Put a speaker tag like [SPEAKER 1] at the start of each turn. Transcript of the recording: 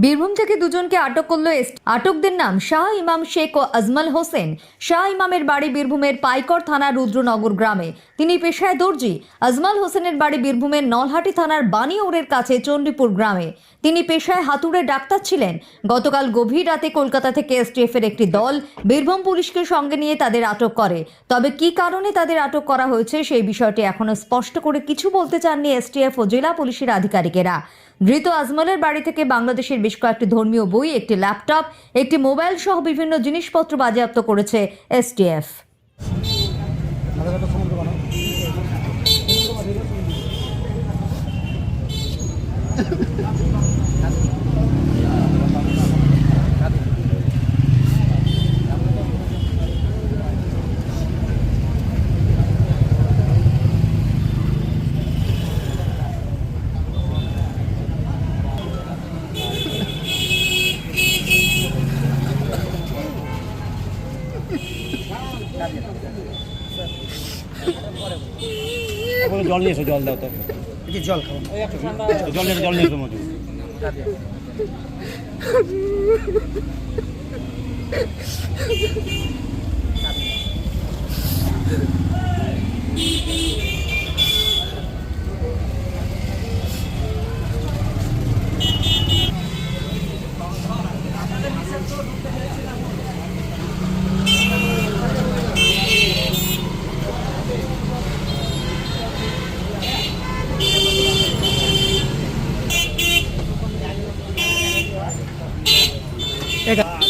[SPEAKER 1] বীরভূম থেকে দুজনকে আটক করল এস- আটকদের নাম শাহ ইমাম শেখ ও আজমল হোসেন। শাহ ইমামের বাড়ি বীরভূমের পাইকর থানার রুদ্রনগর গ্রামে। তিনি পেশায় দর্জি। আজমল হোসেনের বাড়ি বীরভূমের নলহাটি থানার বানিওরের কাছে চণ্ডীপুর গ্রামে। তিনি পেশায় হাতুড়ে ডাক্তার ছিলেন। গতকাল গভীর রাতে কলকাতা থেকে এসটিএফ এর একটি দল বীরভূম পুলিশকে সঙ্গে নিয়ে তাদের আটক করে। তবে কি কারণে তাদের আটক করা হয়েছে সেই বিষয়টি এখনও স্পষ্ট করে কিছু বলতে চাননি এসটিএফ ও জেলা পুলিশের আধিকারিকেরা। ধৃত আজমলের বাড়ি থেকে বাংলাদেশের বেশ কয়েকটি ধর্মীয় বই একটি ল্যাপটপ একটি মোবাইল সহ বিভিন্ন জিনিসপত্র বাজেয়াপ্ত করেছে এসটিএফ
[SPEAKER 2] জল নিয়ে এসো জল দাও তো।
[SPEAKER 3] জল খাও।
[SPEAKER 2] জল নিয়ে জল নিয়ে এসো মজু Yeah. Yeah,